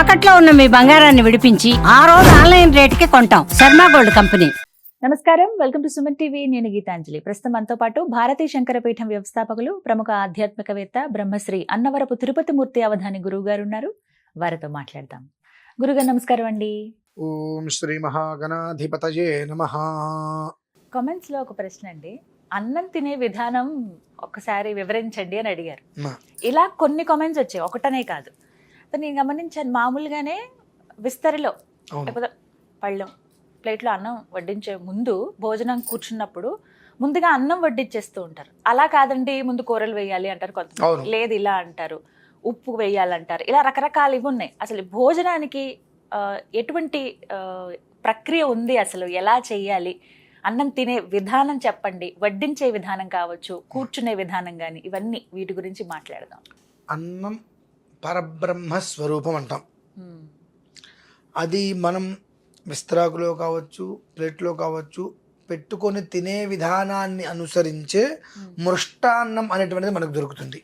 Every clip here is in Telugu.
తాకట్లో ఉన్న మీ బంగారాన్ని విడిపించి ఆ రోజు ఆన్లైన్ రేటుకి కొంటాం. Sharma gold company. నమస్కారం. Welcome to Suman TV. నేను గీతాంజలి. ప్రస్తుతం మనతో పాటు భారతీ శంకరపీఠం వ్యవస్థాపకులు ప్రముఖ ఆధ్యాత్మికవేత్త బ్రహ్మశ్రీ అన్నవరపు తిరుపతి మూర్తి అవధాని గురువు గారు ఉన్నారు. వారితో మాట్లాడదాం. గురుగారు నమస్కారం అండి. ఓం శ్రీ మహాగణాధిపతయే నమ. కామెంట్స్లో ఒక ప్రశ్న అండి. అన్నం తినే విధానం ఒకసారి వివరించండి అని అడిగారు. ఇలా కొన్ని కామెంట్స్ వచ్చాయి. ఒకటనే కాదు. నేను గమనించాను మామూలుగానే విస్తరిలో లేకపోతే పళ్ళెం ప్లేట్లో అన్నం వడ్డించే ముందు భోజనం కూర్చున్నప్పుడు ముందుగా అన్నం వడ్డించేస్తూ ఉంటారు. అలా కాదండి ముందు కూరలు వేయాలి అంటారు అవును. లేదు ఇలా అంటారు. ఉప్పు వేయాలంటారు. ఇలా రకరకాలు ఇవి ఉన్నాయి. అసలు భోజనానికి ఎటువంటి ప్రక్రియ ఉంది అసలు? ఎలా చేయాలి? అన్నం తినే విధానం చెప్పండి. వడ్డించే విధానం కావచ్చు కూర్చునే విధానం కానీ ఇవన్నీ వీటి గురించి మాట్లాడదాం. అన్నం పరబ్రహ్మ స్వరూపం అంటాం అది మనం విస్తరాకులో కావచ్చు ప్లేట్లో కావచ్చు పెట్టుకొని తినే విధానాన్ని అనుసరించే మృష్టాన్నం అనేటువంటిది మనకు దొరుకుతుంది.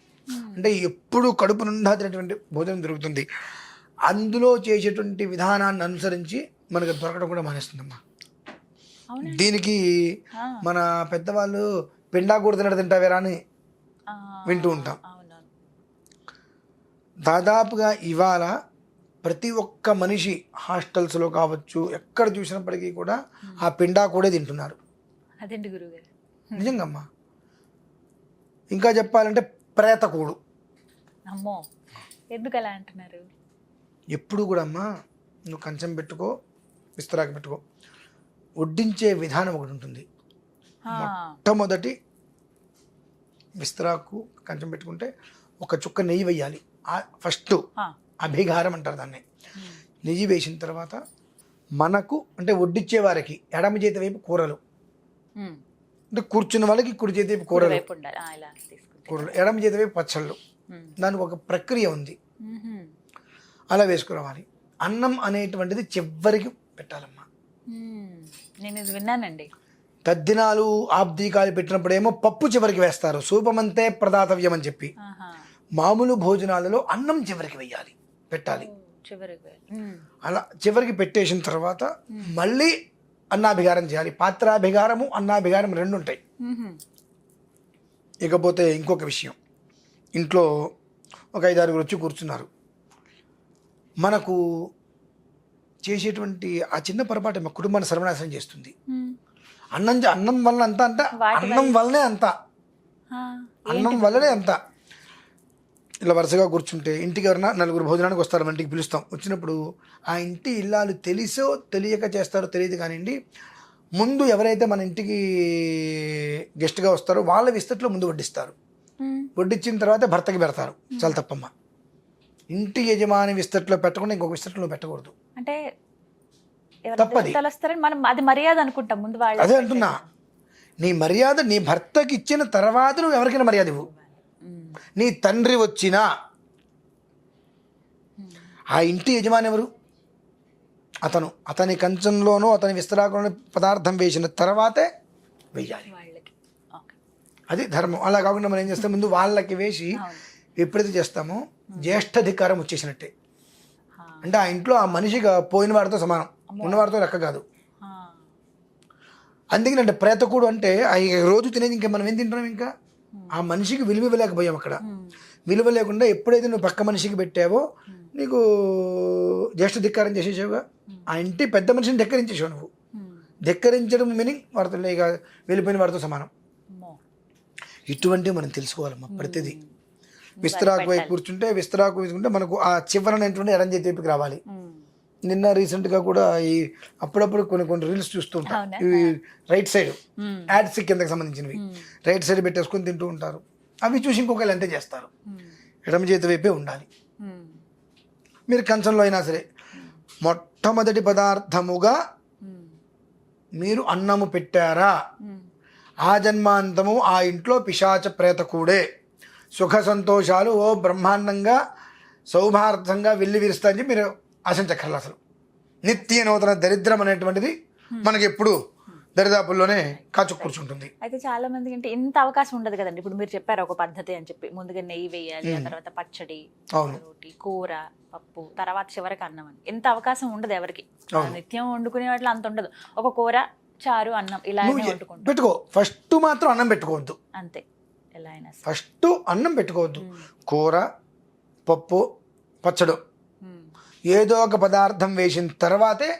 అంటే ఎప్పుడు కడుపు నిండా తినేటువంటి భోజనం దొరుకుతుంది. అందులో చేసేటువంటి విధానాన్ని అనుసరించి మనకు దొరకడం కూడా మానేస్తుందమ్మా? దీనికి మన పెద్దవాళ్ళు పిండా కూడా తినడు తింటావేరా అని వింటూ ఉంటాం. దాదాపుగా ఇవాళ ప్రతి ఒక్క మనిషి హాస్టల్స్లో కావచ్చు ఎక్కడ చూసినప్పటికీ కూడా ఆ పిండా కూడా తింటున్నారు. అదేంటి గురుగారు నిజంగమ్మా. ఇంకా చెప్పాలంటే ప్రేతకూడు అమ్మో ఎందుకు అలా అంటున్నారు? ఎప్పుడు కూడా అమ్మా నువ్వు కంచం పెట్టుకో విస్తరాకు పెట్టుకో. వడ్డించే విధానం ఒకటి ఉంటుంది. మొట్టమొదటి విస్తరాకు కంచం పెట్టుకుంటే ఒక చుక్క నెయ్యి వేయాలి ఫస్ట్ అభిగారం అంటారు దాన్ని. నెయ్యి వేసిన తర్వాత మనకు అంటే వడ్డిచ్చే వారికి ఎడమ చేతి వైపు కూరలు. అంటే కూర్చున్న వాళ్ళకి కుడి చేతి వైపు కూరలు. కూరలు. ఎడమ చేతి వైపు పచ్చళ్ళు. దానికి ఒక ప్రక్రియ ఉంది. అలా వేసుకురావాలి. అన్నం అనేటువంటిది చివరికి పెట్టాలమ్మా. నేను ఇది విన్నానండి. తద్దినాలు ఆబ్దీకాలు పెట్టినప్పుడేమో పప్పు చివరికి వేస్తారు. సూపమంతే ప్రదాతవ్యం అని చెప్పి. మామూలు భోజనాలలో అన్నం చివరికి వేయాలి పెట్టాలి. అలా చివరికి పెట్టేసిన తర్వాత మళ్ళీ అన్నాభిగారం చేయాలి. పాత్రాభిగారము అన్నాభిగారం రెండు ఉంటాయి. ఇకపోతే ఇంకొక విషయం. ఇంట్లో ఒక ఐదారుగురు వచ్చి కూర్చున్నారు. మనకు చేసేటువంటి ఆ చిన్న పొరపాటు మా కుటుంబాన్ని సర్వనాశనం చేస్తుంది. అన్నం అన్నం వల్ల అంత అంట? వాటి అన్నం వల్లనే అంత. అన్నం వల్లనే అంత. ఇలా వరుసగా కూర్చుంటే ఇంటికి ఎవరైనా నలుగురు భోజనానికి వస్తారు మన ఇంటికి పిలుస్తాం. వచ్చినప్పుడు ఆ ఇంటి ఇల్లాలు తెలిసో తెలియక చేస్తారో తెలియదు కానివ్వండి ముందు ఎవరైతే మన ఇంటికి గెస్ట్గా వస్తారో వాళ్ళ విస్తట్లో ముందు వడ్డిస్తారు. వడ్డించిన తర్వాత భర్తకి పెడతారు చాలా తప్పమ్మ. ఇంటి యజమాని విస్తట్లో పెట్టకుండా ఇంకొక విస్తట్లో పెట్టకూడదు. అంటే తప్పది. మనం అది మర్యాద అనుకుంటాం ముందు వాళ్ళు అదే అంటున్నా. నీ మర్యాద నీ భర్తకి ఇచ్చిన తర్వాత నువ్వు ఎవరికైనా మర్యాద ఇవ్వు. నీ తండ్రి వచ్చినా ఆ ఇంటి యజమాని ఎవరు? అతను. అతని కంచంలోనో అతని విస్తరాకులోనో పదార్థం వేసిన తర్వాతే వెయ్యాలి. అది ధర్మం. అలా కాకుండా మనం ఏం చేస్తాం? ముందు వాళ్ళకి వేసి ఎప్పుడైతే చేస్తామో జ్యేష్ఠాధికారం వచ్చేసినట్టే. అంటే ఆ ఇంట్లో ఆ మనిషిగా పోయిన వాడితో సమానం. ఉన్నవాడితో లెక్క కాదు. ఆ, అందుకని అంటే ప్రేతకుడు అంటే ఆ రోజు తినేది ఇంకా మనం ఏం తింటున్నాం ఇంకా? ఆ మనిషికి విలువ ఇవ్వలేకపోయాం అక్కడ. విలువ లేకుండా ఎప్పుడైతే నువ్వు పక్క మనిషికి పెట్టావో నీకు జ్యేష్ఠ ధిక్కారం చేసేసావుగా. ఆ ఇంటి పెద్ద మనిషిని ధిక్కరించేసావు నువ్వు. ధిక్కరించడం మీనింగ్ వాడితో ఇక వెళ్ళిపోయిన వాడితో సమానం. ఇటువంటివి మనం తెలుసుకోవాలమ్మా ప్రతిదీ. విస్తరాకు వైపు కూర్చుంటే విస్తరాకు వేసుకుంటే మనకు ఆ చివరనటువంటి ఎడం చేతి వైపుకి రావాలి. నిన్న రీసెంట్గా కూడా ఈ అప్పుడప్పుడు కొన్ని కొన్ని రీల్స్ చూస్తూ ఉంటాం. అవునా? ఇవి రైట్ సైడ్ యాడ్స్ కిందకి సంబంధించినవి. రైట్ సైడ్ పెట్టేసుకొని తింటూ ఉంటారు. అవి చూసి ఇంకొకళ్ళు అంతే చేస్తారు. ఎడమ చేతి వైపే ఉండాలి. మీరు కంచంలో అయినా సరే మొట్టమొదటి పదార్థముగా మీరు అన్నము పెట్టారా? ఆ జన్మాంతము ఆ ఇంట్లో పిశాచ ప్రేత కూడే. సుఖ సంతోషాలు ఓ బ్రహ్మాండంగా సౌభార్థంగా వెళ్ళి విరుస్తాయని చెప్పి మీరు ఆశించక్కర్లేదు అసలు. నిత్య నూతన దరిద్రం అనేటువంటిది మనకి ఎప్పుడు దరిదాపుల్లోనే కాచు కూర్చుంటుంది. అయితే చాలా మందికి అంటే ఇంత అవకాశం ఉండదు కదండి. ఇప్పుడు మీరు చెప్పారు ఒక పద్ధతి అని చెప్పి. ముందుగా నెయ్యి వేయాలి ఆ తర్వాత పచ్చడి రోటి కూర పప్పు తర్వాత చివరికి అన్నం అని. ఇంత అవకాశం ఉండదు ఎవరికి. నిత్యం వండుకునే వాటిలో అంత ఉండదు. ఒక కూర చారు అన్నం వండుకుంటాం. పెట్టుకో. ఫస్ట్ మాత్రం అన్నం పెట్టుకోవద్దు. అంతే. ఎలా అయినా. ఫస్ట్ అన్నం పెట్టుకోవద్దు. కూర పప్పు పచ్చడు. ఏదో ఒక పదార్థం వేసిన తర్వాతే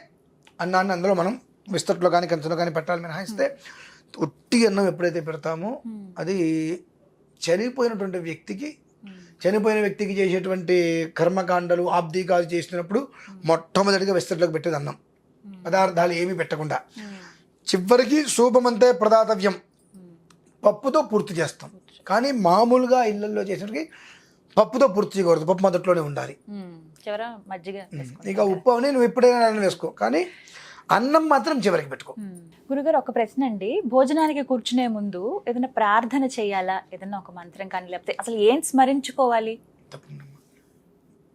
అన్నాన్ని అందులో మనం విస్తట్లో కానీ కంచులో కానీ పెట్టాలి మినహాయిస్తే ఉట్టి అన్నం ఎప్పుడైతే పెడతామో ఉమ్. అది చనిపోయినటువంటి వ్యక్తికి ఉమ్. చనిపోయిన వ్యక్తికి చేసేటువంటి కర్మకాండలు ఆబ్దీకాలు చేసినప్పుడు మొట్టమొదటిగా విస్తట్లోకి పెట్టేది అన్నం. పదార్థాలు ఏమీ పెట్టకుండా. చివరికి సూపమంతే ప్రదాతవ్యం. పప్పుతో పూర్తి చేస్తాం కానీ మామూలుగా ఇళ్ళల్లో చేసినకి పప్పుతో పూర్తి చేయకూడదు పప్పు మొదట్లోనే ఉండాలి. చివర మజ్జిగ. ఇక ఉప్పు అని నువ్వు ఎప్పుడైనా అన్నం వేసుకో కానీ అన్నం మాత్రం చివరికి పెట్టుకో. గురుగారు ఒక ప్రశ్న అండి భోజనానికి కూర్చునే ముందు ఏదైనా ప్రార్థన చేయాలా ఏదైనా ఒక మంత్రం కానీ లేకపోతే అసలు ఏం స్మరించుకోవాలి.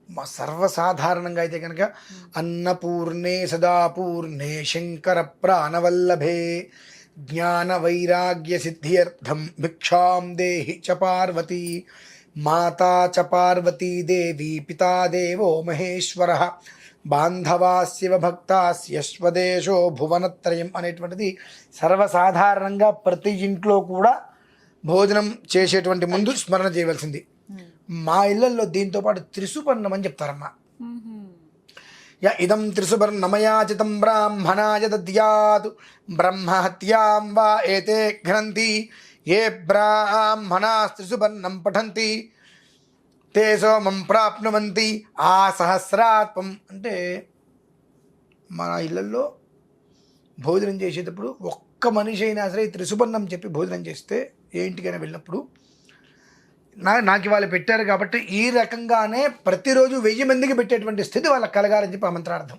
మా సర్వసాధారణంగా అయితే కనుక అన్నపూర్ణే సదాపూర్ణే శంకర ప్రాణవల్లభే జ్ఞాన వైరాగ్య సిద్ధ్యర్థం భిక్షాం దేహి చ పార్వతి మాతా చ పార్వతీ దేవి పితా దేవో మహేశ్వర బాంధవాస్యవ భక్తాస్య స్వదేశో భువనత్రయం అనేటువంటిది సర్వసాధారణంగా ప్రతి ఇంట్లో కూడా భోజనం చేసేటువంటి ముందు స్మరణ చేయవలసింది ఉమ్. మా ఇళ్ళలో దీంతో పాటు త్రిసుపర్ణం అని చెప్తారమ్మా. య ఇదం త్రిసుపర్ణమయాచితం బ్రాహ్మణాయ దద్యాత్ బ్రహ్మహత్యాం వా ఏతే ఘ్నంతి ఏ బ్రాహ్మణా త్రిసుపర్ణం పఠంతి తే సోమం ప్రాప్నువంతి ఆ సహస్రాత్మం. అంటే మన ఇళ్ళల్లో భోజనం చేసేటప్పుడు ఒక్క మనిషి అయినా సరే త్రిసుపర్ణం చెప్పి భోజనం చేస్తే ఏ ఇంటికైనా వెళ్ళినప్పుడు నా నాకు వాళ్ళు పెట్టారు కాబట్టి ఈ రకంగానే ప్రతిరోజు వెయ్యి మందికి పెట్టేటువంటి స్థితి వాళ్ళకి కలగాలని చెప్పి ఆ మంత్రార్థం.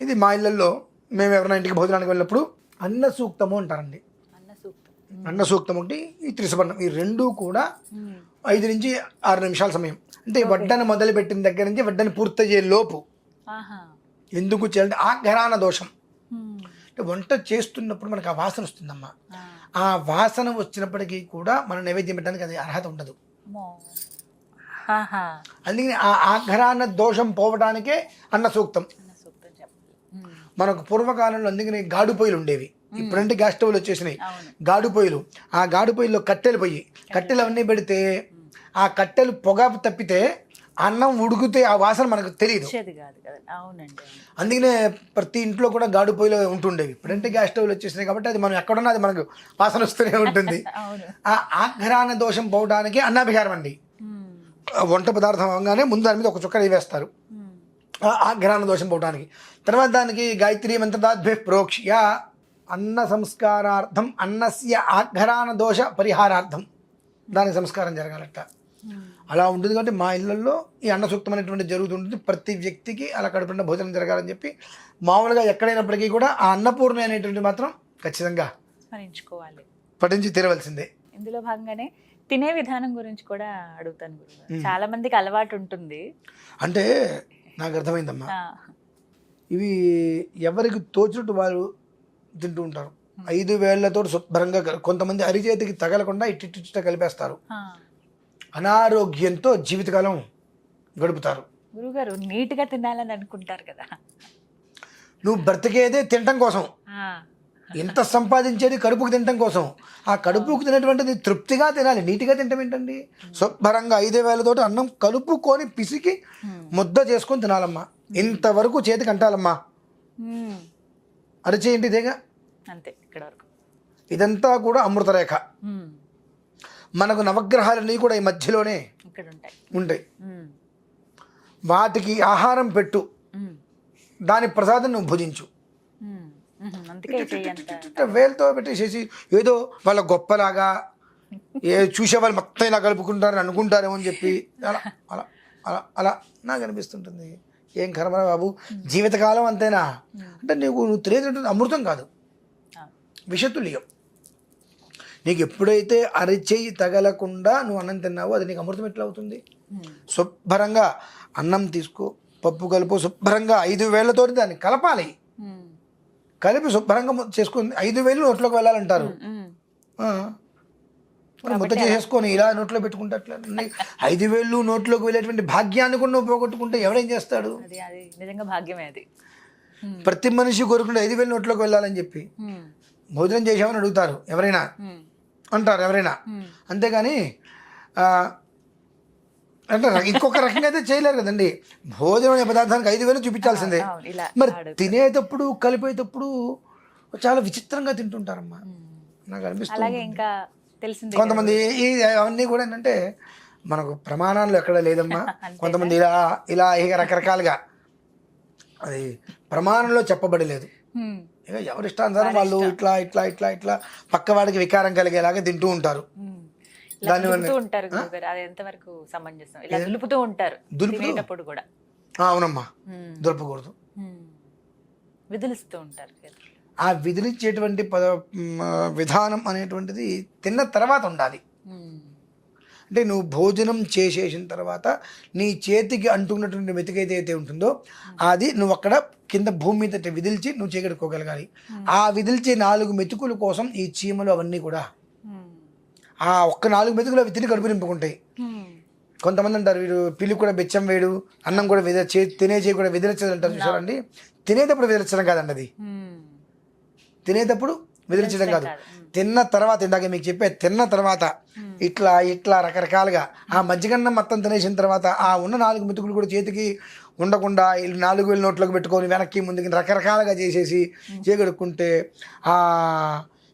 ఇది మా ఇళ్ళల్లో మేము ఎవరైనా ఇంటికి భోజనానికి వెళ్ళినప్పుడు అన్న సూక్తము అంటారండి. అన్న సూక్తం ఒకటి ఈ త్రిసుపర్ణం ఈ రెండు కూడా. ఐదు నుంచి ఆరు నిమిషాల సమయం. అంటే వడ్డన మొదలు పెట్టిన దగ్గర నుంచి వడ్డని పూర్తయ్యే లోపు ఎందుకు చేయాలంటే ఆఘ్రాన దోషం. అంటే వంట చేస్తున్నప్పుడు మనకు ఆ వాసన వస్తుందమ్మా. ఆ. వాసన వచ్చినప్పటికీ కూడా మన నైవేద్యం పెట్టడానికి అది అర్హత ఉండదు. అందుకని ఆ ఆఘ్రాన దోషం పోవడానికే అన్న సూక్తం. మనకు పూర్వకాలంలో అందుకని గాడు పొయ్యిలు ఉండేవి. ఇప్పుడంటే గ్యాస్ స్టవ్లు వచ్చేసినాయి. గాడు పొయ్యిలు. ఆ గాడు పొయ్యిలో కట్టెలు పొయ్యి. కట్టెలు. అవన్నీ పెడితే ఆ కట్టెలు పొగ తప్పితే అన్నం ఉడికితే ఆ వాసన మనకు తెలియదు. అందుకనే ప్రతి ఇంట్లో కూడా గాడు పొయ్యిలో ఉంటుండేవి. ఇప్పుడంటే గ్యాస్ స్టవ్లు వచ్చేసినాయి కాబట్టి అది మనం ఎక్కడున్నా అది మనకు వాసన వస్తూనే ఉంటుంది. ఆ ఆఘ్రాన దోషం పోవడానికి అన్నాభిహారం అండి. వంట పదార్థం అవగానే ముందు దాని మీద ఒక చుక్క వేస్తారు. ఉమ్. ఆ ఆఘ్రాన దోషం పోవడానికి తర్వాత దానికి గాయత్రి మంత్రదాద్భ్య ప్రోక్ష్య అన్న సంస్కారార్థం అన్నస్య ఆఘ్రాన దోష పరిహారార్థం. దానికి సంస్కారం జరగాలట. అలా ఉంటుంది కాబట్టి మా ఇళ్ళల్లో ఈ అన్న సూక్తం అనేటువంటి జరుగుతుంటుంది. ప్రతి వ్యక్తికి అలా కడుపున భోజనం జరగాలని చెప్పి మామూలుగా ఎక్కడైనప్పటికీ కూడా ఆ అన్నపూర్ణ అనేటువంటి మాత్రం ఖచ్చితంగా స్మరించుకోవాలి. పఠించి తీరవలసిందే. ఇందులో భాగంగానే తినే విధానం గురించి కూడా అడుగుతాను చాలా మందికి అలవాటు ఉంటుంది. అంటే నాకు అర్థమైందమ్మా. ఇవి ఎవరికి తోచినట్టు వారు తింటూ ఉంటారు ఐదు వేళ్ళతో శుభ్రంగా కొంతమంది అరిచేతికి తగలకుండా ఇట్టిట్ట కలిపేస్తారు. అనారోగ్యంతో జీవితకాలం గడుపుతారు. గురుగారు నీట్గా తినాలని అనుకుంటారు కదా. నువ్వు బ్రతికేదే తినటం కోసం. ఎంత సంపాదించేది కడుపుకు తినటం కోసం. ఆ కడుపుకు తినేటువంటిది తృప్తిగా తినాలి. నీట్గా తినటం ఏంటండి? శుభ్రంగా ఐదు వేలతోటి అన్నం కలుపుకొని పిసికి ముద్ద చేసుకొని తినాలమ్మా. ఇంతవరకు చేతికి అంటాలమ్మా. అరిచేయండి ఇదేగా అంతే ఇక్కడ వరకు. ఇదంతా కూడా అమృతరేఖ. మనకు నవగ్రహాలన్నీ కూడా ఈ మధ్యలోనే ఇక్కడ ఉంటాయి. ఉంటాయి. వాటికి ఆహారం పెట్టు. దాని ప్రసాదం నువ్వు భుజించు. వేలతో పెట్టేసేసి ఏదో వాళ్ళ గొప్పలాగా ఏ చూసే వాళ్ళు మొత్తం ఇలా కలుపుకుంటారని అనుకుంటారేమో అని చెప్పి అలా అలా అలా అలా నాకు అనిపిస్తుంటుంది. ఏం కర్మరా బాబు? జీవితకాలం అంతేనా? అంటే నీకు నువ్వు తెలియదు అమృతం కాదు. విషతుల్యం. నీకు ఎప్పుడైతే అరిచేయి తగలకుండా నువ్వు అన్నం తిన్నావో అది నీకు అమృతం ఎట్లా అవుతుంది. శుభ్రంగా అన్నం తీసుకో పప్పు కలుపు శుభ్రంగా ఐదు వేళ్ళతోటి దాన్ని కలపాలి. కలిపి శుభ్రంగా చేసుకుని ఐదు వేలు నోట్లోకి వెళ్ళాలంటారు. ముద్ద చేసేసుకొని ఇలా నోట్లో పెట్టుకుంటే అట్లా ఐదు వేలు నోట్లోకి వెళ్ళేటువంటి భాగ్యాన్ని కూడా నువ్వు పోగొట్టుకుంటే ఎవడేం చేస్తాడు? నిజంగా భాగ్యమే అది. ప్రతి మనిషి కోరుకుంటే ఐదు వేలు నోట్లోకి వెళ్ళాలని చెప్పి. భోజనం చేసామని అడుగుతారు ఎవరైనా. అంటారు ఎవరైనా. అంతేగాని ఆ, అంటారు ఇంకొక రకంగా అయితే చేయలేరు కదండి. భోజనం అనే పదార్థానికి ఐదు వేలు చూపించాల్సిందే మరి. తినేటప్పుడు కలిపేటప్పుడు చాలా విచిత్రంగా తింటుంటారమ్మా. నాకు అనిపిస్తుంది. అలాగే ఇంకా తెలిసిందే కొంతమంది ఈ అవన్నీ కూడా ఏంటంటే మనకు ప్రమాణాలు ఎక్కడ లేదమ్మా. కొంతమంది ఇలా ఇలా ఇక రకరకాలుగా. అది ప్రమాణంలో చెప్పబడలేదు. ఇక ఎవరి ఇష్టానుసారం వాళ్ళు ఇట్లా ఇట్లా ఇట్లా ఇట్లా పక్కవాడికి వికారం కలిగేలాగా తింటూ ఉంటారు. ఉంటారు గురుగారు. అది ఎంతవరకు సమంజసం? ఇలా దులుపుతూ ఉంటారు. దులుపుతూ? తినేటప్పుడు కూడా. అవునమ్మా. ఉమ్. విదిలిస్తూ ఉంటారు. ఆ విదిలించేటువంటి పద విధానం అనేటువంటిది తిన్న తర్వాత ఉండాలి. అంటే నువ్వు భోజనం చేసేసిన తర్వాత నీ చేతికి అంటున్నటువంటి మెతుకైతే అయితే ఉంటుందో అది నువ్వు అక్కడ కింద భూమి మీద విదిల్చి నువ్వు చేయగలుక్కోగలగాలి ఆ విదిల్చే నాలుగు మెతుకుల కోసం ఈ చీమలు అవన్నీ కూడా. ఆ ఒక్క నాలుగు మెతుకులు అవి తిని కడుపు నింపుకుంటాయి. కొంతమంది అంటారు వీడు పిల్లి కూడా బెచ్చం వేడు అన్నం కూడా విద తినే చేయి కూడా విదిలించదు అంటారు చూసారండి తినేటప్పుడు విదిలించడం కాదండి అది. తినేటప్పుడు విదిలించడం కాదు. తిన్న తర్వాత ఇందాక మీకు చెప్పే తిన్న తర్వాత ఇట్లా ఇట్లా రకరకాలుగా ఆ మజ్జిగన్నం మొత్తం తినేసిన తర్వాత ఆ ఉన్న నాలుగు మెతుకులు కూడా చేతికి ఉండకుండా నాలుగు వేలు నోట్లోకి పెట్టుకొని వెనక్కి ముందుకి రకరకాలుగా చేసేసి చేయగడుక్కుంటే ఆ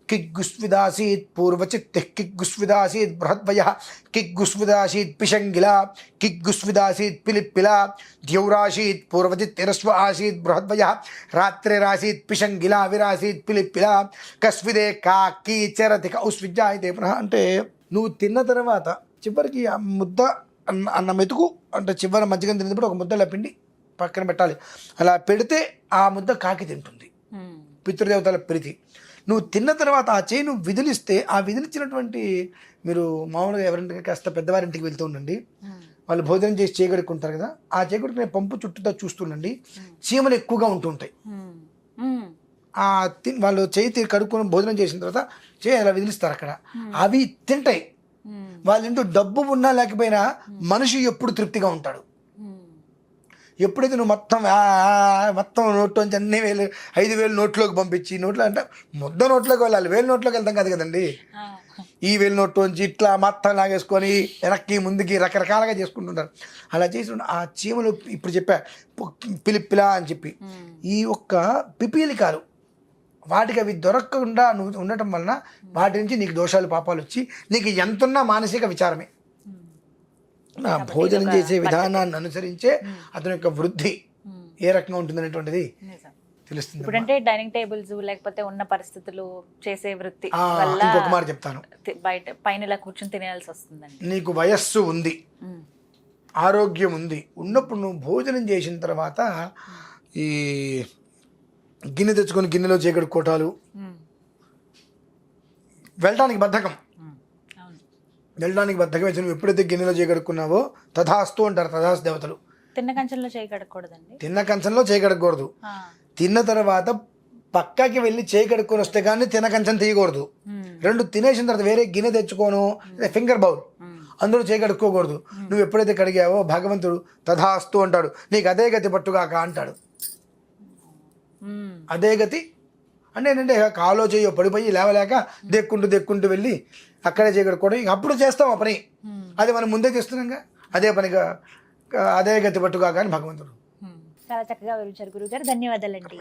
కిగ్గుస్విదాసీత్ పూర్వచిత్తె కిగ్గుస్విదాసీత్ బృహద్వయ కిగ్గుస్విదాసీత్ పిశంగిల కిగ్గుస్విదాసీత్ పిలిప్పిల ద్యౌరాసీత్ పూర్వచిత్తిరస్వ ఆసీత్ బృహద్వయ రాత్రిరాసీత్ పిశంగిల విరాసీత్ పిలిప్పిల కస్విదే కా కీచరతిక ఉస్విజ్జాయితే పునః అంటే నువ్వు తిన్న తర్వాత చివరికి ఆ ముద్ద అన్న అన్న మెతుకు అంటే చివరి మజ్జిగ తినేటప్పుడు ఒక ముద్ద లపిండి పక్కన పెట్టాలి. అలా పెడితే ఆ ముద్ద కాకి తింటుంది. పితృదేవతల ప్రీతి. నువ్వు తిన్న తర్వాత ఆ చేయి నువ్వు విదిలిస్తే ఆ విదిలిచ్చినటువంటి మీరు మామూలుగా ఎవరింటికి కాస్త పెద్దవారింటికి వెళ్తూ ఉండండి. వాళ్ళు భోజనం చేసి చేయగడుకుంటారు కదా ఆ చేయగడుకునే పంపు చుట్టూతో చూస్తుండండి చీమలు ఎక్కువగా ఉంటూ ఉంటాయి ఉమ్. ఉమ్. ఆ తి వాళ్ళు చేయి కడుక్కొని భోజనం చేసిన తర్వాత చేయి అలా విదిలిస్తారు అక్కడ అవి తింటాయి. వాళ్ళ ఇంటూ డబ్బు ఉన్నా లేకపోయినా మనిషి ఎప్పుడు తృప్తిగా ఉంటాడు. ఎప్పుడైతే నువ్వు మొత్తం మొత్తం నోట్లోంచి అన్ని వేలు ఐదు వేలు నోట్లోకి పంపించి నోట్లో అంటే ముద్ద నోట్లోకి వెళ్ళాలి వేలు నోట్లోకి వెళ్తాం కదా కదండి. ఈ వేలు నోట్లోంచి ఇట్లా మొత్తం లాగేసుకొని వెనక్కి ముందుకి రకరకాలుగా చేసుకుంటుంటారు అలా చేసి ఆ చీమలు ఇప్పుడు చెప్పా పిలిపిలా అని చెప్పి. ఈ ఒక్క పిపీలికాలు వాటికి అవి దొరకకుండా నువ్వు ఉండటం వలన వాటి నుంచి నీకు దోషాలు పాపాలు వచ్చి నీకు ఎంతున్నా మానసిక విచారమే. నా భోజనం చేసే విధానాన్ని అనుసరించే అతని యొక్క వృద్ధి. ఏ రకంగా ఉంటుందనేటువంటిది నిజం. తెలుస్తుంది ఇప్పుడంటే డైనింగ్ టేబుల్స్ లేకపోతే ఉన్న పరిస్థితులు చేసే వృత్తి ఇంకొక మాట చెప్తాను. బయట పైన ఇలా కూర్చొని తినేయాల్సి వస్తుందండి. నీకు వయస్సు ఉంది. ఆరోగ్యం ఉంది. ఉన్నప్పుడు నువ్వు భోజనం చేసిన తర్వాత ఈ గిన్నె తెచ్చుకొని గిన్నెలో చేకడుకోవటాలు ఉమ్. వెళ్ళడానికి బద్ధకం. వెళ్ళడానికి బద్ధకం వచ్చి నువ్వు ఎప్పుడైతే గిన్నెలో చేయగడుక్కున్నావో తథాస్తు అంటారు తథాస్తు దేవతలు. తిన్న కంచెంలో చేయి కడగకూడదండి తిన్న కంచంలో చేయగడకూడదు. తిన్న తర్వాత పక్కకి వెళ్ళి చేయి కడుక్కొని వస్తే కానీ తిన్న కంచం తీయకూడదు. రెండు తినేసిన తర్వాత వేరే గిన్నె తెచ్చుకోను. Finger bowl. అందులో చేయి కడుక్కోకూడదు నువ్వు ఎప్పుడైతే కడిగావో భగవంతుడు తథాస్తు అంటాడు. నీకు అదే గతి పట్టుగాక అంటాడు. అదే గతి అంటే ఏంటంటే కాలో చేయో పడిపోయి లేవలేక దెక్కుంటూ దెక్కుంటూ వెళ్ళి అక్కడే ఇంక అప్పుడు చేస్తాం ఆ పని. అది మనం ముందే చేస్తున్నాంగా. అదే పనిగా అదే గతి పట్టుగాక అని భగవంతుడు. చాలా చక్కగా వివరించారు గురుగారు ధన్యవాదాలండి.